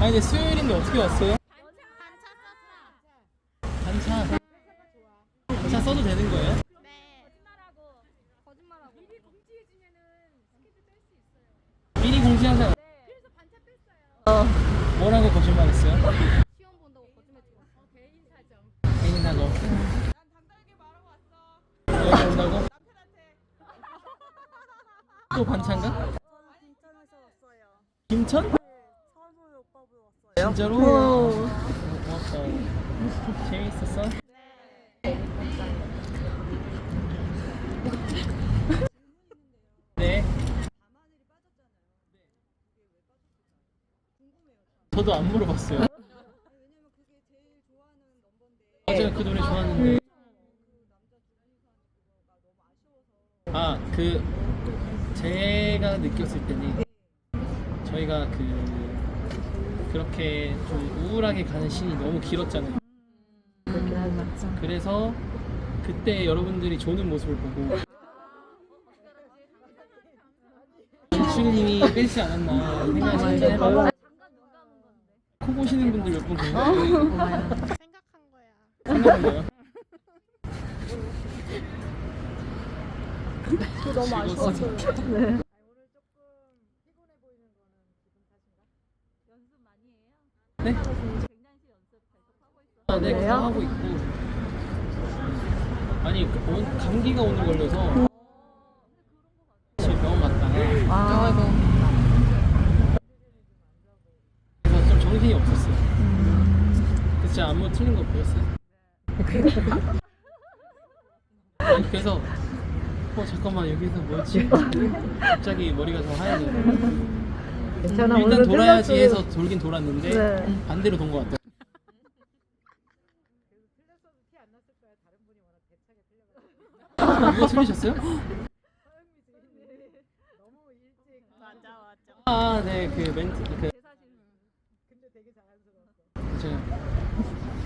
아니 근데 수요일인데 어떻게 왔어요? 반차. 반차 써도 되는 거예요? 네. 거짓말하고 거짓말하고. 미리 공지해주면은 스케줄 뺄 수 있어요. 미리 공지하자. 그래서 반차 뺐어요. 뭐라고 거짓말했어요? 시험 본다고 거짓말 찍었어. 개인 사정. 개인 사고. 여기 온다고? 또 반찬가? 인천에서 왔어요. 김천? 진짜로? 어, 고맙다. 재밌었어? 네. 저도 안 물어봤어요. 맞아요, 그 노래 좋아하는데. 아, 그 제가 느꼈을 때는 저희가 그 그렇게 좀 우울하게 가는 신이 너무 길었잖아요. 그래서 그때 여러분들이 조는 모습을 보고 주님이 빼지 않았나 생각을 진짜 해봐요. 코 보시는 분들 몇 분 계세요? 생각한 거야. 생각한 거예요? 너무 아쉬웠어요. 네. 연습 많이 해요? 네? 아, 네, 그거 하고 있고. 아니, 그 온- 감기가 오늘 걸려서 집에 병원 갔다가 그래서 좀 정신이 없었어요. 그래서 진짜 안무 틀린 거 보였어요? 아니, 그래서 어 잠깐만 여기서 뭐였지? 갑자기 머리가 좀 하얘져. 괜찮아. 일단 돌아야지 해서 돌긴 돌았는데 네. 반대로 돈 것 같아요. 왜 틀리셨어요? 아, 네, 그 멘트, 그. 제가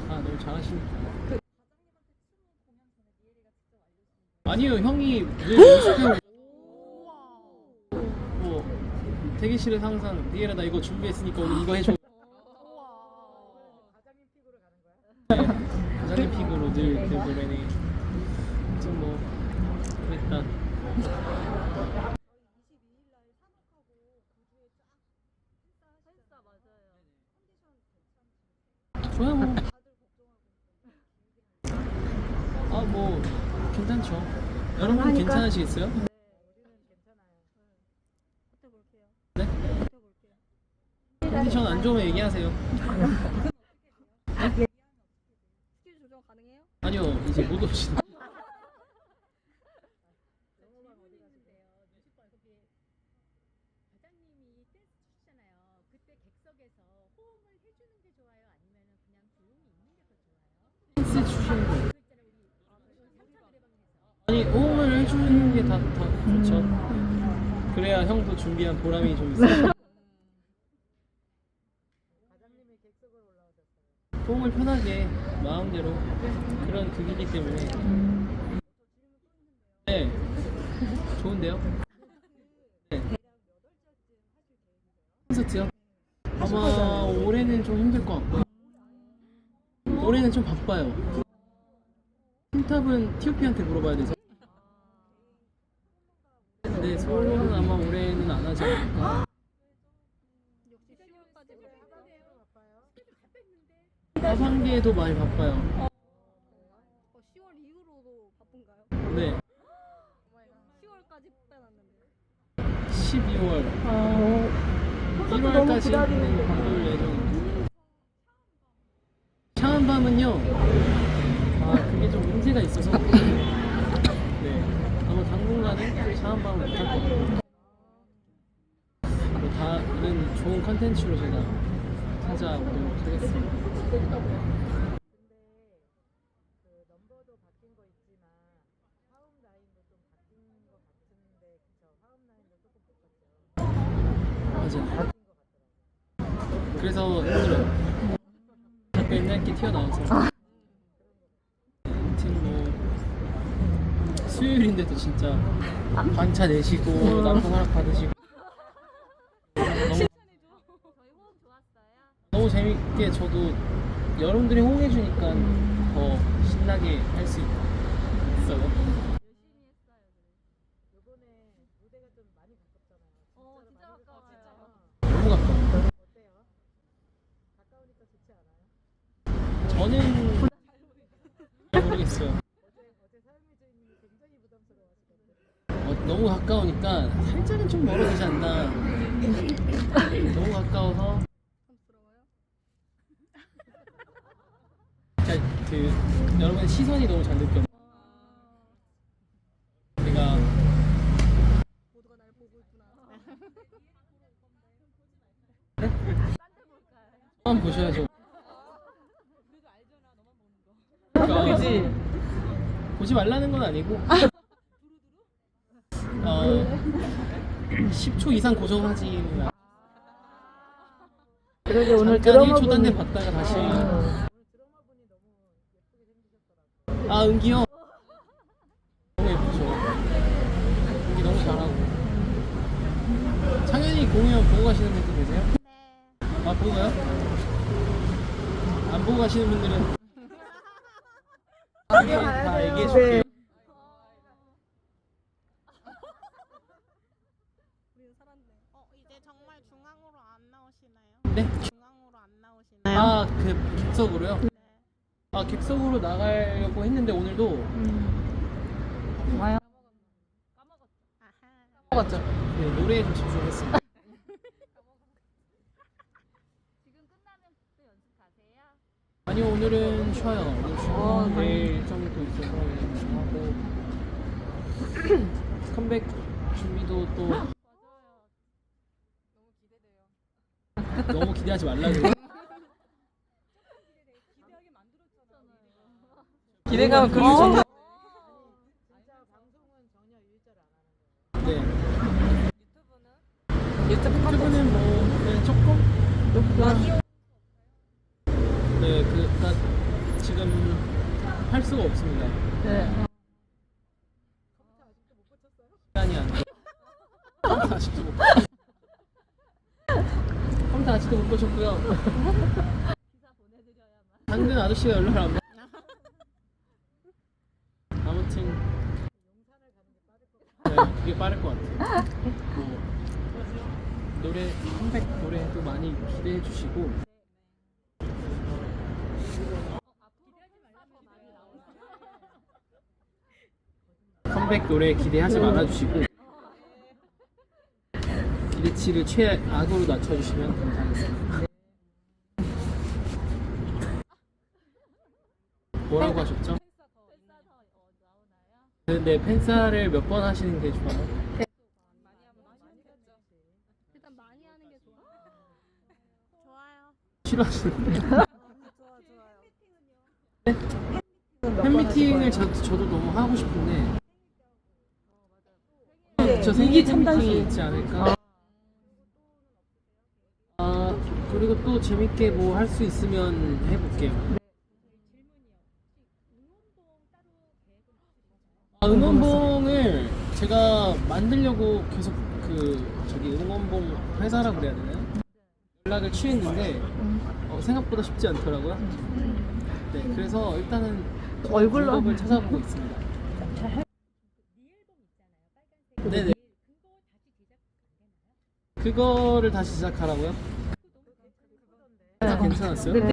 아 너무 잘하시니까. 아니요, 형이 늘 연습해오고. 뭐 대기실에 항상 니에라 나 이거 준비했으니까 오늘 이거 해줘. 네, 과장님 픽으로 늘그 노래니 좀뭐 그랬다. 좋아요 뭐. 아뭐 괜찮죠. 여러분 괜찮으시겠어요? 네? 버텨볼게요. 컨디션 안 좋으면 얘기하세요. 스킬 조정 가능해요? 아니요 이제 못 노래방에서. 아니 호응을 해주는 게다더 좋죠. 그래야 형도 준비한 보람이 좀 있어요. 호응을 편하게 마음대로 그런 극이기 때문에 네 좋은데요? 네. 콘서트요? 아마 올해는 좀 힘들 것 같고요. 올해는 좀 바빠요. 틴탑은 티오피한테 물어봐야 돼서. 네, 솔로는 아마 올해는 안 하지. 역시 10월까지 하반기에도 많이 바빠요. 어, 10월 이후로도 바쁜가요? 네, 10월까지 빼놨는데. 12월, 어, 1월까지 바쁠 예정입니다. 샤운 밤은요, 아, 그게 좀 문제가 있어서. 네, 아마 당분간은 샤운 밤을 못할 것 같아요. 뭐 다른 좋은 컨텐츠로 제가 찾아오도록 하겠습니다. 맞아요. 그래서 힘들어요. 자꾸 옛날 게 튀어나와서. 뭐 수요일인데도 진짜 반차 내시고 남편 허락 받으시고 너무 재밌게 저도 여러분들이 호응해주니까 더 신나게 할 수 있어요. 어 진짜 가까워요. 너무 가까워. 저는 잘 모르겠어요. 어, 너무 가까우니까 살짝은 좀 멀어지지 않나. 너무 가까워서. 부러워요? 자, 그 여러분의 시선이 너무 잘 느껴. 제가 모두가 날 보고 있구나. 한번 보셔야죠. 그러니까 그지? 보지 말라는 건 아니고. 어, 10초 이상 고정하지. 마. 그러게 오늘 잠깐 드라마 1초 딴데 보니 봤다가 다시. 어. 아, 은기요? 너무 예쁘죠. 은기 너무 잘하고. 창현이 공연 보고 가시는 분들 계세요? 네. 아, 보고 가요? 안 보고 가시는 분들은 다, 얘기- 다 얘기해 줄게요. 살았네. 어, 이제 정말 중앙으로 안 나오시나요? 네? 중앙으로 안 나오시나요? 아, 그 객석으로요? 객석으로 나가려고 했는데 오늘도 와요? 아하. 먹었죠? 네, 노래에 좀 집중했습니다. 지금 끝나면 또 연습 가세요? 아니요, 오늘은 쉬어요. 오늘 쉬고 어, 내일 일정이 또 있어서 연습하고 컴백 준비도 또 너무 기대하지 말라고. 기대감 그리 어? 좋다. 네. 유튜브 유튜브는 뭐 그냥 조금 네, 그, 그니까 지금 할 수가 없습니다. 네. 시간이 안 돼. 컴퓨터 아직도 못 컴퓨터 아직도 못 고쳤고요. 당근 아저씨가 연락을 안 받. 아무튼 네, 그게 빠를 것 같아요. 뭐, 노래 컴백 노래도 많이 기대해 주시고 컴백 노래 기대하지 말아 주시고 기대치를 최악으로 낮춰주시면 감사하겠습니다. 뭐라고 하셨죠? 근데 팬사를 몇 번 하시는 게 좋아요? 일단 많이 하는 게 좋아. 좋아요. 싫어하시는데 좋아 좋아요. 팬미팅을 저, 저도 너무 하고 싶은데 네, 저 생일 팬미팅이 있지 않을까? 아 그리고 또 재밌게 뭐 할 수 있으면 해볼게요. 응원봉을 제가 만들려고 계속 그 저기 응원봉 회사라 그래야 되나요? 연락을 취했는데 어, 생각보다 쉽지 않더라고요. 네, 그래서 일단은 얼굴로 방법을 찾아보고 있습니다. 네네. 그거를 다시 시작하라고요? 다 괜찮았어요? 네.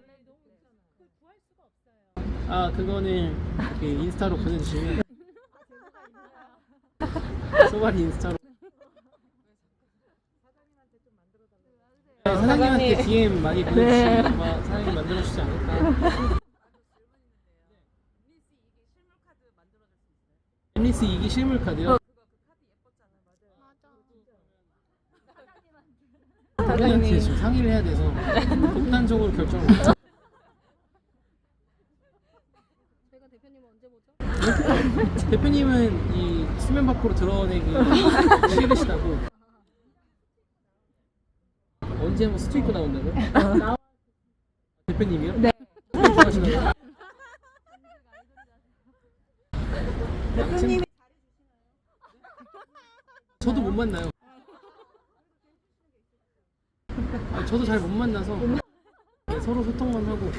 아 그거는 그 인스타로 보내주시면 소발이 인스타로 네, 사장님한테 사장님. DM 많이 보내주시면 아마 사장님이 만들어주지 않을까 엠리스 2기 실물 카드요? 맞아. 사장님한테 지금 상의를 해야 돼서 독단적으로 결정을 못 저희가 대표님 언제 보죠? 대표님은 이 수면 밖으로 드러내기 싫으시다고 언제 한번 수트 입고 나온다고요? 대표님이요? 네 좋아하시나요? 대표님이 저도 못 만나요 아, 저도 잘 못 만나서 서로 소통만 하고.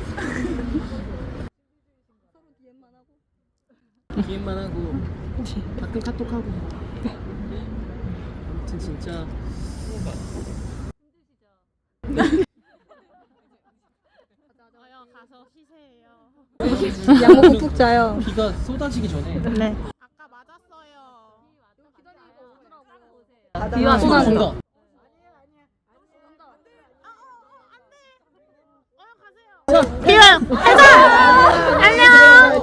DM만 하고 가끔 카톡하고 아무튼 진짜 저요 가서 쉬세요. 약 먹고 푹 자요. 비가 쏟아지기 전에 네. 아까 맞았어요. 기다리고 오더라고요. 비와 지금 쏟아져. 온다 어 가세요. 비와요. 해서.